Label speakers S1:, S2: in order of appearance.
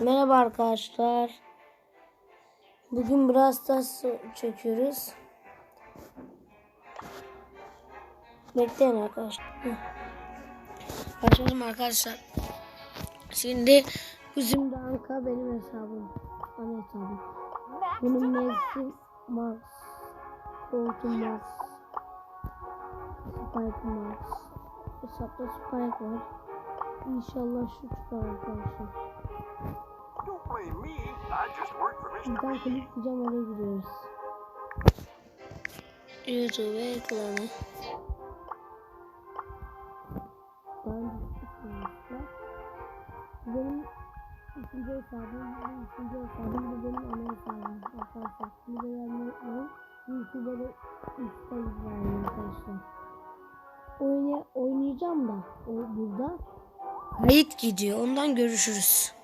S1: Merhaba arkadaşlar. Bugün biraz Stars çekiyoruz. Bekleyin arkadaşlar. Başlayalım arkadaşlar. Şimdi bizim Anka benim hesabım. Ana hesabım. Bunun mevsim Max. Bolton Max. Spike Max. Hesapta Spike var. İnşallah şu çıkar arkadaşlar.
S2: Just work for Mr.
S1: Buradan
S2: B.
S1: klikleyeceğim oraya gidiyoruz. YouTube ekranı. Ben. Benim ikinci hesabım, ikinci hesabım, bu benim ana hesabım arkadaşlar. Şimdi beğenmeyi unutmayın. YouTube'da Insta izleyin arkadaşlar. Oyna, oynayacağım da o burada. Kayıt gidiyor. Ondan görüşürüz.